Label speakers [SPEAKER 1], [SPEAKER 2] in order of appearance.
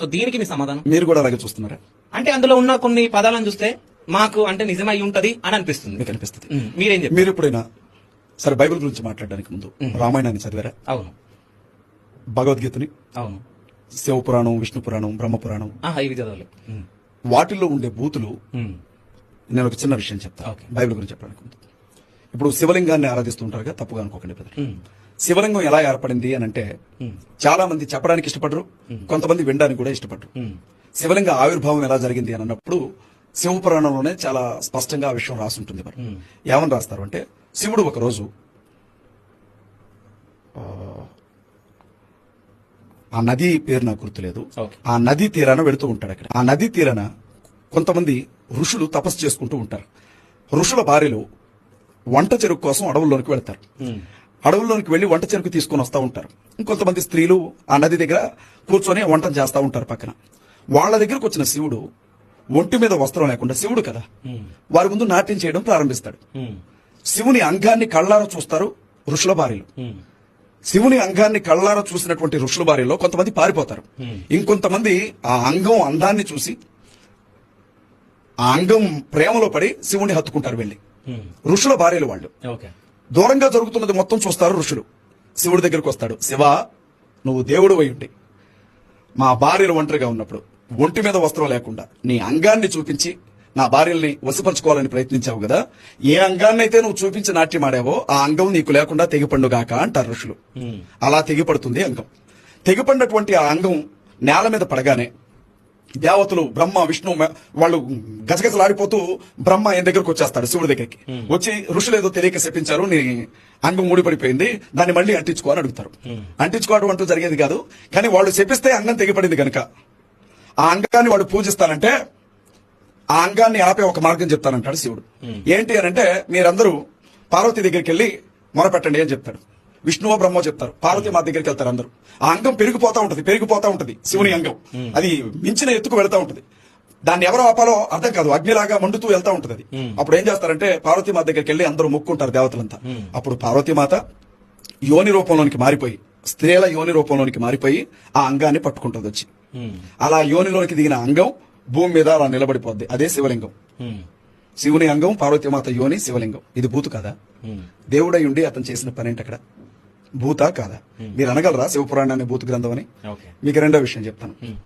[SPEAKER 1] So దీనికి మీ సమాధానం.
[SPEAKER 2] మీరు కూడా అలాగే చూస్తున్నారా?
[SPEAKER 1] అంటే అందులో ఉన్న కొన్ని పదాలను చూస్తే మాకు అంటే నిజమై ఉంటది అని అనిపిస్తుంది.
[SPEAKER 2] మీకు అనిపిస్తుంది.
[SPEAKER 1] మీరేం చెప్పారు
[SPEAKER 2] మీరు ఎప్పుడైనా సరే బైబిల్ గురించి మాట్లాడడానికి ముందు రామాయణాన్ని చదివారా?
[SPEAKER 1] అవును.
[SPEAKER 2] భగవద్గీతని?
[SPEAKER 1] అవును.
[SPEAKER 2] శివపురాణం విష్ణు పురాణం బ్రహ్మ పురాణం.
[SPEAKER 1] ఇవి చదవాలి.
[SPEAKER 2] వాటిల్లో ఉండే బూతులు నేను ఒక చిన్న విషయం చెప్తా.
[SPEAKER 1] ఓకే.
[SPEAKER 2] బైబిల్ గురించి చెప్పడానికి ముందు. ఇప్పుడు శివలింగాన్ని ఆరాధిస్తుంటారుగా తప్పుగా అనుకోకండి బ్రదర్
[SPEAKER 1] ఉమ్,
[SPEAKER 2] శివలింగం ఎలా ఏర్పడింది అని అంటే చాలా మంది చెప్పడానికి ఇష్టపడరు కొంతమంది వినడానికి కూడా ఇష్టపడరు. శివలింగ ఆవిర్భావం ఎలా జరిగింది అని అన్నప్పుడు శివపురాణంలోనే చాలా స్పష్టంగా ఆ విషయం రాసి ఉంటుంది మరి ఏమని రాస్తారు అంటే శివుడు ఒక రోజు ఆ, నది పేరు నాకు గుర్తులేదు. ఆ నది తీరాన వెళుతూ ఉంటాడు అక్కడ. ఆ నది తీరాన కొంతమంది ఋషులు తపస్సు చేసుకుంటూ ఉంటారు. ఋషుల భార్యలు వంట చెరుకు కోసం అడవుల్లోనికి వెళ్తారు. అడవుల్లోనికి వెళ్ళి వంట చెరుకు తీసుకొని వస్తూ ఉంటారు. ఇంకొంతమంది స్త్రీలు ఆ నది దగ్గర కూర్చొని వంట చేస్తూ ఉంటారు పక్కన. వాళ్ళ దగ్గరకు వచ్చిన శివుడు ఒంటి మీద వస్త్రం లేకుండా శివుడు కదా వారి ముందు నాట్యం చేయడం ప్రారంభిస్తాడు. శివుని అంగాన్ని కళ్ళారా చూస్తారు ఋషుల భార్యలు శివుని అంగాన్ని కళ్ళారా చూసినటువంటి ఋషుల భార్యలో కొంతమంది పారిపోతారు.
[SPEAKER 1] Hmm.
[SPEAKER 2] ఇంకొంతమంది ఆ అంగం అందాన్ని చూసి ఆ అంగం ప్రేమలో పడి శివుని హత్తుకుంటారు వెళ్ళి.
[SPEAKER 1] ఉమ్,
[SPEAKER 2] ఋషుల భార్యలు వాళ్ళు. దూరంగా జరుగుతున్నది మొత్తం చూస్తారు ఋషులు. శివుడి దగ్గరకు వస్తాడు. శివ నువ్వు దేవుడు ఉండి మా భార్యలు ఒంటరిగా ఉన్నప్పుడు ఒంటి మీద వస్త్రం లేకుండా నీ అంగాన్ని చూపించి నా భార్యల్ని వశపరచుకోవాలని ప్రయత్నించావు కదా? ఏ అంగాన్ని అయితే నువ్వు చూపించి నాట్యం ఆడావో ఆ అంగం నీకు లేకుండా తెగిపండుగాక అంటారు ఋషులు. అలా తెగిపడుతుంది అంగం. తెగిపడినటువంటి ఆ అంగం నేల మీద పడగానే దేవతలు బ్రహ్మ విష్ణు వాళ్ళు గజగజలాడిపోతూ బ్రహ్మ ఆయన దగ్గరకు వచ్చేస్తాడు శివుడి దగ్గరికి. వచ్చి ఋషులు ఏదో తెలియక శపించారు నీ అంగం ఊడిపడిపోయింది దాన్ని మళ్ళీ అంటించుకో అని అడుగుతారు. అంటించుకోవడం అంటూ జరిగేది కాదు కానీ వాళ్ళు శపిస్తే అంగం తెగిపడింది కనుక ఆ అంగాన్ని వాడు పూజిస్తానంటే ఆ అంగాన్ని ఆపే ఒక మార్గం చెప్తానంటాడు శివుడు. ఏంటి అని అంటే మీరందరూ పార్వతి దగ్గరికి వెళ్ళి మొరపెట్టండి అని చెప్తాడు. విష్ణువో బ్రహ్మో చెప్తారు. పార్వతి మా దగ్గరికి వెళ్తారు అందరూ. ఆ అంగం పెరిగిపోతా ఉంటది పెరిగిపోతా ఉంటది శివుని అంగం. అది మించిన ఎత్తుకు వెళ్తా ఉంటది. దాన్ని ఎవరు ఆపాలో అర్థం కాదు అగ్నిలాగా మండుతూ వెళ్తా ఉంటది అది. అప్పుడు ఏం చేస్తారంటే పార్వతి మాత దగ్గరికి వెళ్ళి అందరూ మొక్కుంటారు దేవతలంతా. అప్పుడు పార్వతీ మాత యోని రూపంలోనికి మారిపోయి స్త్రీల యోని రూపంలోనికి మారిపోయి ఆ అంగాన్ని పట్టుకుంటుంది వచ్చి. అలా యోనిలోనికి దిగిన అంగం భూమి మీద అలా నిలబడిపోద్ది. అదే శివలింగం. శివుని అంగం పార్వతీమాత యోని శివలింగం. ఇది భూతు కాదా. దేవుడై ఉండి అతను చేసిన పని ఏంటి అక్కడ? భూతా కాదా? మీరు అనగలరా శివపురాణాన్ని భూత గ్రంథం అని? మీకు రెండో విషయం చెప్తాను.